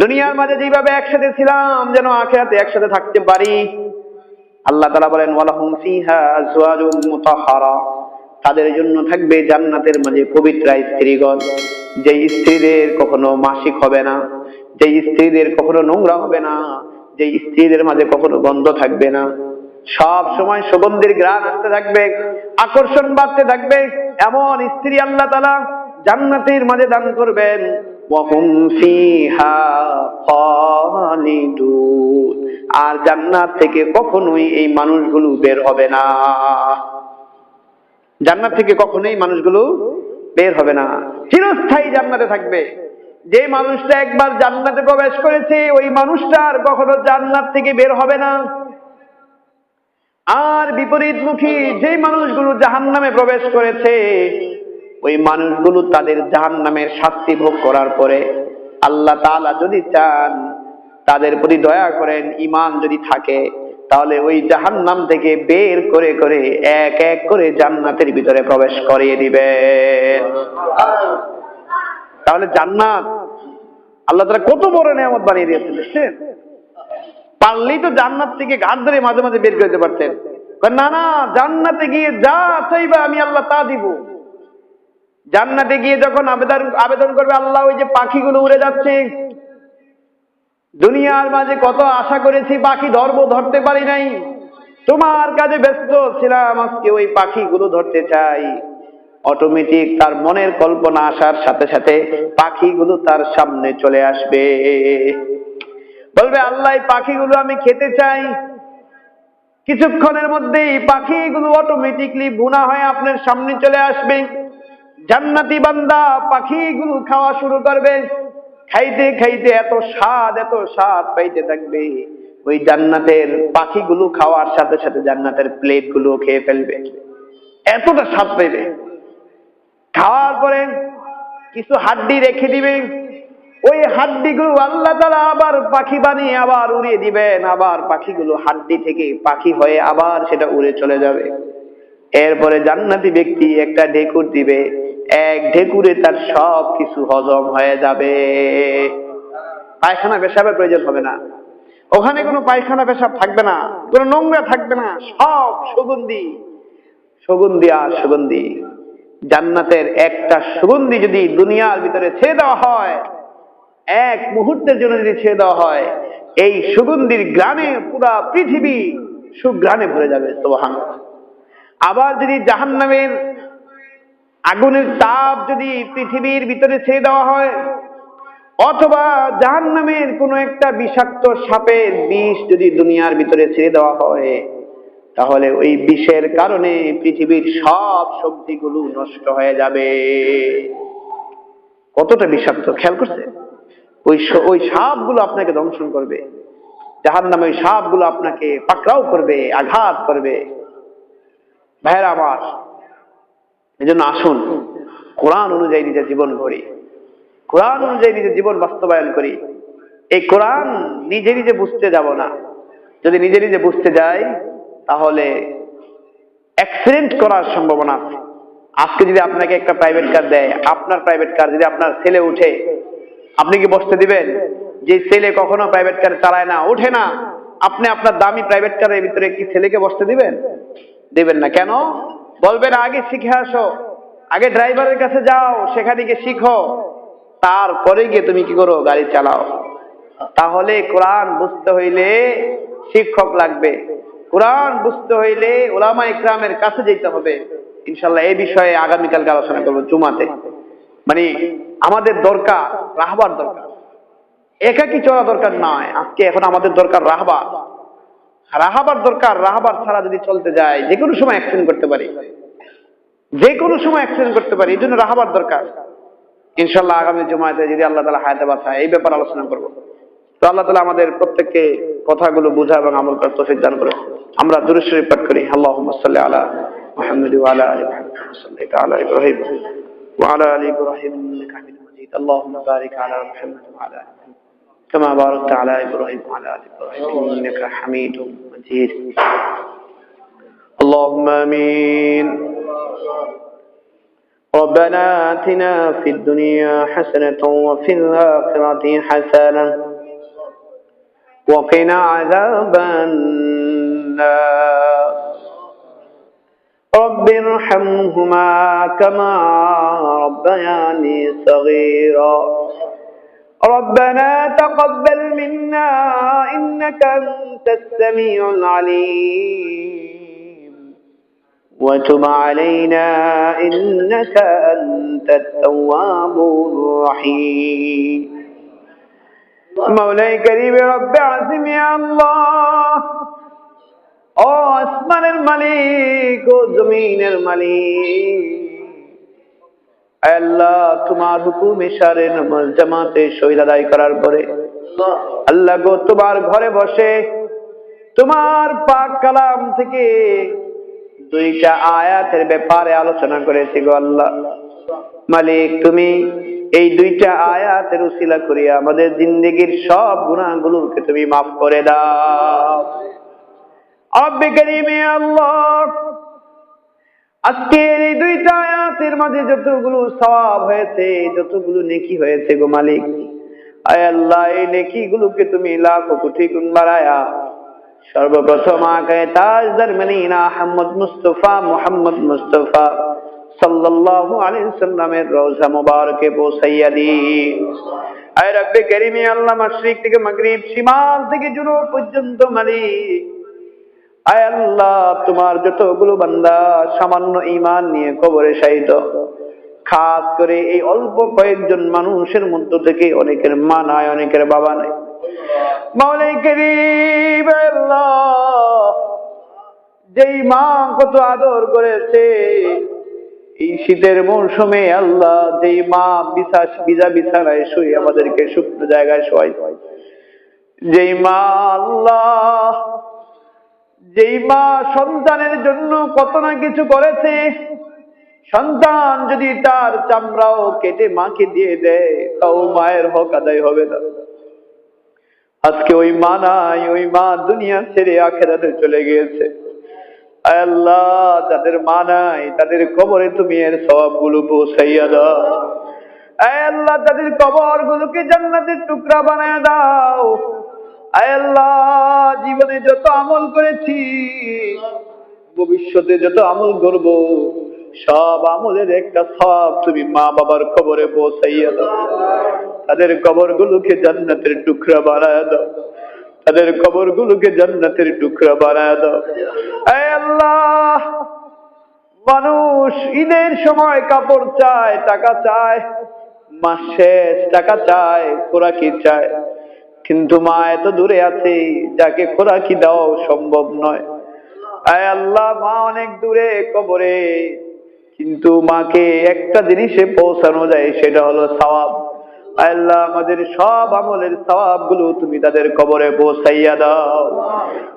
দুনিয়ার মাঝে যেভাবে একসাথে ছিলাম, যেন আখেরাতে একসাথে থাকতে পারি। আল্লাহ তালা বলেন, ওয়ালাহুম ফিহা তাদের জন্য থাকবে জান্নাতের মাঝে পবিত্র স্ত্রীগণ। যে স্ত্রীদের কখনো মাসিক হবে না যে স্ত্রীদের কখনো নোংরা হবে না যে স্ত্রীদের মাঝে কখনো গন্ধ থাকবে না। সব সময় সুগন্ধির গ্রাম আসতে থাকবে, আকর্ষণ বাড়তে থাকবে। এমন স্ত্রী আল্লাহ তালা জান্নাতের মাঝে দান করবেন। ওয়াহুম আর জান্নাত থেকে কখনোই এই মানুষগুলো বের হবে না। জান্নাত থেকে কখনোই মানুষগুলো বের হবে না। চিরস্থায়ী জান্নাতে থাকবে। যে মানুষটা একবার জান্নাতে প্রবেশ করেছে, ওই মানুষটা আর কখনো জান্নাত থেকে বের হবে না। আর বিপরীতমুখী যে মানুষগুলো জাহান নামে প্রবেশ করেছে ওই মানুষগুলো তাদের জাহান নামের শাস্তি ভোগ করার পরে আল্লাহ তাআলা যদি চান, তাদের প্রতি দয়া করেন ইমান যদি থাকে, তাহলে ওই জাহান নাম থেকে বের করে করে এক এক করে জান্নাতের ভিতরে প্রবেশ করিয়ে দিবেন। তাহলে জান্নাত আল্লাহ তারা কত বড় নিয়ামত বানিয়ে দিয়েছেন, দেখছেন? পারলেই তো জান্নাত থেকে ঘাট ধরে মাঝে মাঝে বের করে দিতে পারতেন। না না, জান্নাতে গিয়ে যা চাইবা আমি আল্লাহ তা দিব। জান্নাতে গিয়ে যখন আবেদন আবেদন করবে, আল্লাহ ওই যে পাখিগুলো উড়ে যাচ্ছে। দুনিয়ার মাঝে কত আশা করেছি, পাখি ধরবো, ধরতে পারি নাই। তোমার কাজে ব্যস্ত ছিলাম, আজকে ওই পাখিগুলো ধরতে চাই। অটোমেটিক তার মনের কল্পনা আসার সাথে সাথে পাখিগুলো তার সামনে চলে আসবে। বলবে, আল্লাহ পাখিগুলো আমি খেতে চাই। কিছুক্ষণের মধ্যেই পাখিগুলো অটোমেটিকলি বুনা হয়ে আপনার সামনে চলে আসবে। জান্নাতি বান্দা পাখিগুলো খাওয়া শুরু করবে। খাইতে খাইতে এত স্বাদ এত স্বাদ পাইতে থাকবে। ওই জান্নাতের পাখিগুলো খাওয়ার সাথে সাথে জান্নাতের প্লেটগুলো খেয়ে ফেলবে। এতটা স্বাদ পাইবে। খাওয়ার পরে কিছু হাড্ডি রেখে দিবে। ওই হাড্ডিগুলো আল্লাহ তারা আবার পাখি বানিয়ে আবার উড়িয়ে দিবেন। আবার পাখিগুলো হাড্ডি থেকে পাখি হয়ে আবার সেটা উড়ে চলে যাবে। এরপরে জান্নাতি ব্যক্তি একটা ঢেকুর দিবে। এক ঢেকুরে তার সব কিছু হজম হয়ে যাবে। পায়খানা পেশাবের প্রয়োজন হবে না। ওখানে কোনো পায়খানা পেশাব থাকবে না, কোনো নোংরা থাকবে না, সব সুগন্ধি। সুগন্ধি আর সুগন্ধি। জান্নাতের একটা সুগন্ধি যদি দুনিয়ার ভিতরে ছেড়ে দেওয়া হয়, এক মুহূর্তের জন্য যদি ছেড়ে দেওয়া হয়, এই সুগন্ধির গ্রামে পুরা পৃথিবী সুগ্রামে ভরে যাবে সোহান আবার যদি জাহান্নামের আগুনের তাপ যদি পৃথিবীর ভিতরে ছেড়ে দেওয়া হয়, অথবা জাহান্নামের কোনো একটা বিষাক্ত সাপের বিষ যদি দুনিয়ার ভিতরে ছেড়ে দেওয়া হয়, তাহলে ওই বিষের কারণে পৃথিবীর সব সবজিগুলো নষ্ট হয়ে যাবে। কতটা বিষাক্ত, খেয়াল করছে? ওই ওই সাপগুলো আপনাকে দংশন করবে জাহান নামে ওই সাপগুলো আপনাকে পাকড়াও করবে, আঘাত করবে। ভাইয়েরা আমার এই জন্য আসুন, কোরআন অনুযায়ী নিজের জীবন গড়ি। কোরআন অনুযায়ী নিজের জীবন বাস্তবায়ন করি। এই কোরআন নিজে নিজে বুঝতে যাব না। যদি নিজে নিজে বুঝতে যাই, তাহলে অ্যাক্সিডেন্ট করার সম্ভাবনা আছে। আজকে যদি আপনাকে একটা প্রাইভেট কার দেয়, আপনার প্রাইভেট কার যদি আপনার ছেলে উঠে, আপনি কি বসতে দিবেন? যে ছেলে কখনো প্রাইভেট কার চালায় না, ওঠে না। আপনি আপনার দামি প্রাইভেট কারের ভিতরে কি ছেলেকে বসতে দিবেন? দিবেন না। কেন? বলবেন, আগে শিখে আসো, আগে ড্রাইভারের কাছে যাও, সেখানে গিয়ে শিখো। তারপরে গিয়ে তুমি কি করো, গাড়ি চালাও। তাহলে কোরআন বুঝতে হইলে শিক্ষক লাগবে। কোরআন বুঝতে হইলে ওলামা ইকরামের কাছে যেতে হবে। ইনশাল্লাহ এই বিষয়ে আগামীকালকে আলোচনা করব জুমাতে। মানে আমাদের দরকার, রাহবার দরকার। একাকি চলা দরকার নয়। আজকে এখন আমাদের দরকার রাহবার। রাহাবার দরকার, রাহাবার ছাড়া যদি চলতে যায় যে কোনো সময় অ্যাক্সিডেন্ট করতে পারি। যে কোনো সময় অ্যাক্সিডেন্ট করতে পারি এই জন্য রাহাবার দরকার ইনশাল্লাহ আগামী জুমাতে যদি আল্লাহ তালা হায়াতে বাসায় এই ব্যাপারে আলোচনা করবো তো আল্লাহ তালা আমাদের প্রত্যেককে কথাগুলো বোঝা এবং আমল করার তৌফিক দান করে আমরা দুরুশ্বরী পাঠ করি আল্লাহ সাল্লি আলা محمد وعلى ال محمد كما صليت على ابراهيم وعلى ال ابراهيم انك حميد مجيد اللهم بارك على محمد وعلى ال محمد كما باركت على ابراهيم وعلى ال ابراهيم انك حميد مجيد اللهم امين ربنا آتنا في الدنيا حسنة وفي الآخرة حسنة وقنا عذاب النار. رب ارحمهما كما ربياني صغيرا. ربنا تقبل منا إنك أنت السميع العليم. وتب علينا إنك أنت التواب الرحيم مولاي كريم رب عظيم يا الله ও আসমানের মালিক ও জমিনের মালিক আল্লাহ তোমার হুকুম ইশারে নামাজ জামাতে শহীদ আদায় করার পরে আল্লাহ গো তোমার ঘরে বসে তোমার পাক কালাম থেকে দুইটা আয়াতের ব্যাপারে আলোচনা করেছি গো আল্লাহ। মালিক, তুমি এই দুইটা আয়াতের উসিলা করিয়া আমাদের জিন্দগির সব গুণাগুলোকে তুমি মাফ করে দাও। রব্বে আল্লাহ আজকের এই দুইটা আয়াতের মাঝে যতগুলো সওয়াব হয়েছে, যতগুলো নেকি হয়েছে গো মালিক, আয় আল্লাহ, এই নেকি গুলোকে তুমি লাখ কোটি গুণ বাড়ায়া সর্বপ্রথম আহমদ মুস্তফা মুস্তফা তোমার যতগুলো বান্দা সামান্য ইমান নিয়ে কবরে শায়িত, খাস করে এই অল্প কয়েকজন মানুষের মধ্য থেকে অনেকের মা নাই, অনেকের বাবা নাই। যেই মা কত আদর করেছে, এই শীতের মৌসুমে আল্লাহ যেই মা বিশাস বিজা বিছানায় শুয়ে আমাদেরকে শুকনো জায়গায় শোয়াই যেই মা আল্লাহ, যেই মা সন্তানের জন্য কত না কিছু করেছে, সন্তান যদি তার চামড়াও কেটে মাকে দিয়ে দেয়, তাও মায়ের হক আদায় হবে না। আজকে ওই মা নাই ওই মা দুনিয়া ছেড়ে আখেরাতে চলে গিয়েছে। আল্লাহ, যাদের মা নাই তাদের কবরে তুমি এর সবগুলো পৌঁছাইয়া দাও। আল্লাহ তাদের কবর গুলোকে জান্নাতের টুকরা বানায় দাও। আল্লাহ, জীবনে যত আমল করেছি, ভবিষ্যতে যত আমল করব, সব আমলের একটা সব তুমি মা বাবার খবরে পৌঁছাইয়া দাও। তাদের কবর গুলোকে জান্নাতের টুকরা বানায় দাও। তাদের কবর গুলোকে জান্নাতের টুকরা বানায় দাও। আল্লাহ, মানুষ ঈদের সময় কাপড় চায়, টাকা চায়, মাস শেষ টাকা চায়, খোরাকি চায়। কিন্তু মা এত দূরে আছে, যাকে খোরাকি দাও সম্ভব নয়। আয় আল্লাহ, মা অনেক দূরে কবরে, কিন্তু মাকে একটা জিনিসে পৌঁছানো যায়, সেটা হলো সওয়াব। আল্লাহ আমাদের সব আমলের তুমি তাদের কবরে পৌঁছাইয়া দাও।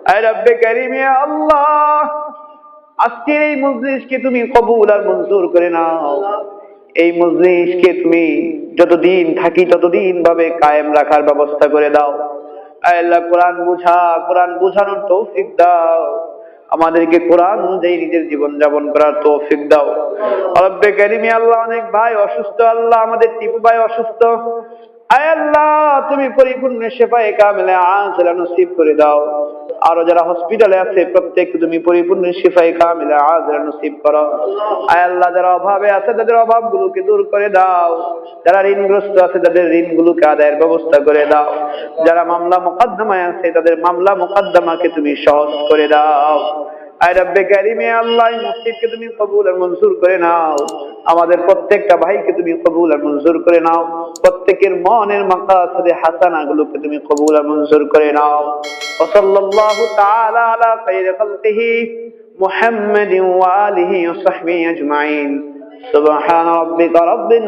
আয় রব্বে কারিমে, আল্লাহ, আজকের এই মজলিসকে তুমি কবুল আর মঞ্জুর করে নাও। এই মজলিসকে তুমি যতদিন থাকি ততদিন ভাবে কায়েম রাখার ব্যবস্থা করে দাও। আল্লাহ, কোরআন বুঝা, কোরআন বুঝানোর তৌফিক দাও। আমাদেরকে কোরআন অনুযায়ী নিজের জীবন যাপন করার তৌফিক দাও। রব্বে কারিমি আল্লাহ অনেক ভাই অসুস্থ, আল্লাহ আমাদের টিপু ভাই অসুস্থ। আয় আল্লাহ, তুমি পরিপূর্ণ সেপাই কামেলে আন নসিব করে দাও। আরও যারা হসপিটালে আছে, প্রত্যেক তুমি পরিপূর্ণ শিফাই কামিলা আজরা নসিব করো। আয় আল্লাহ, যারা অভাবে আছে, তাদের অভাব গুলোকে দূর করে দাও। যারা ঋণগ্রস্ত আছে, তাদের ঋণ গুলোকে আদায়ের ব্যবস্থা করে দাও। যারা মামলা মোকদ্দমায় আছে, তাদের মামলা মোকদ্দমাকে তুমি সহজ করে দাও। তুমি কবুল আর মঞ্জুর করে নাও। আমাদের প্রত্যেকটা ভাইকে তুমি কবুল আর মঞ্জুর করে নাও। প্রত্যেকের মনের মাথা হাসানা গুলোকে তুমি কবুল আর মঞ্জুর করে নাও। ওসল্লাল্লাহু তাআলা আলা খাইরি খালকিহি মুহাম্মাদিন ওয়া আলিহি ওয়া সাহবিহি আজমাইন। সুবহান রাব্বিকা রাব্বিল